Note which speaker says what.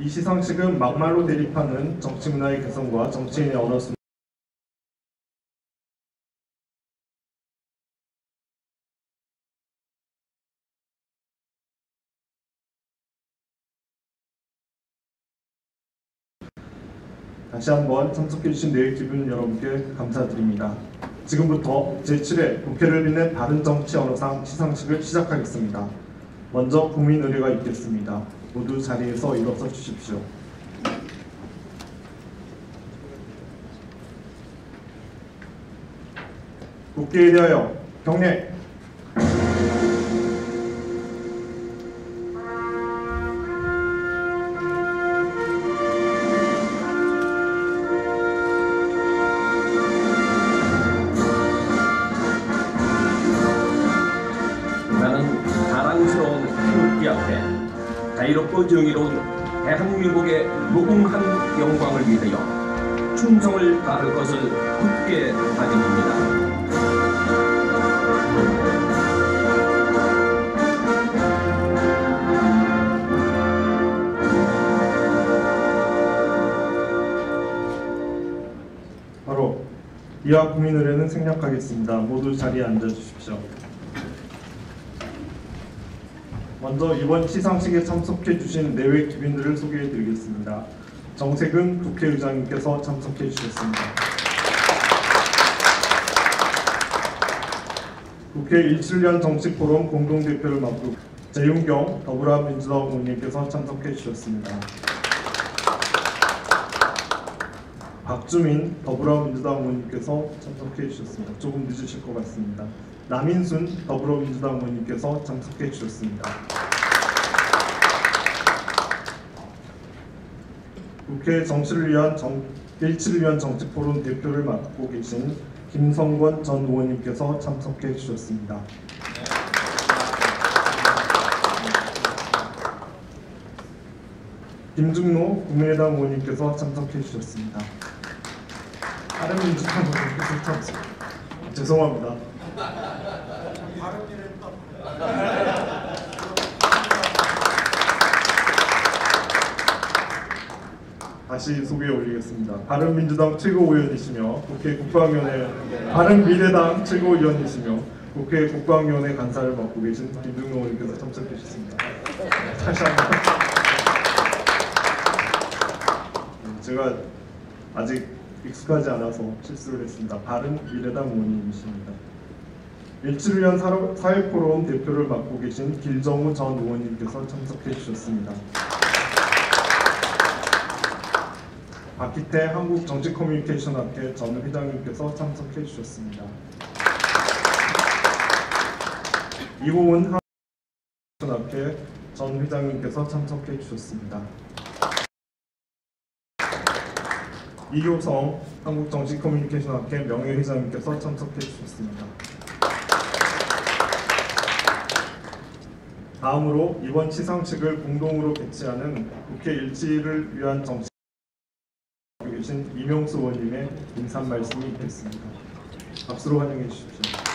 Speaker 1: 이 시상식은 막말로 대립하는 정치 문화의 개성과 정치인의 순 다시 한번 참석해주신 내외기분 여러분께 감사드립니다. 지금부터 제7회 국회를 빛낸 바른 정치 언어상 시상식을 시작하겠습니다. 먼저 국민 의례가 있겠습니다. 모두 자리에서 일어서 주십시오. 국회에 대하여 경례.
Speaker 2: 나는 자랑스러운 태극기 앞에 자유롭고 정의로운 대한민국의 무궁한 영광을 위하여 충성을 다할 것을 굳게 다짐합니다.
Speaker 1: 바로 이와 국민 의례는 생략하겠습니다. 모두 자리에 앉아 주십시오. 먼저 이번 시상식에 참석해 주신 내외 기빈들을 소개해 드리겠습니다. 정세근 국회의장님께서 참석해 주셨습니다. 국회 17년 정치포럼 공동대표를 맡고 재윤경 더불어민주당 의원님께서 참석해 주셨습니다. 박주민 더불어민주당 의원님께서 참석해 주셨습니다. 조금 늦으실 것 같습니다. 남인순 더불어민주당 의원님께서 참석해 주셨습니다. 국회 정치를 위한 정, 17을 위한 정치포럼 대표를 맡고 계신 김성권 전 의원님께서 참석해 주셨습니다. 김중노 국민의당 의원님께서 참석해 주셨습니다. 민주당 의원님께서 참석. 죄송합니다. 다시 소개해 올리겠습니다. 바른민주당 최고위원이시며 국회 국방위원회 바른미래당 최고위원이시며 국회 국방위원회 간사를 맡고 계신 김중노 의원님께서 참석해 주셨습니다. 다시 한번. 네, 제가 아직 익숙하지 않아서 실수를 했습니다. 바른 미래당 의원님이십니다. 사로- 사회포럼 대표를 맡고 계신 길정우 전 의원님께서 참석해 주셨습니다. 박기태 한국정치커뮤니케이션학회 전 회장님께서 참석해 주셨습니다. 이호은 한국정치커뮤니케이션학회 전 회장님께서 참석해 주셨습니다. 이효성 한국정치 커뮤니케이션 학회 명예회장님께서 참석해 주셨습니다. 다음으로 이번 시상식을 공동으로 개최하는 국회 일치를 위한 정치 계신 이명수 의원님의 인사 말씀이 있겠습니다. 박수로 환영해 주십시오.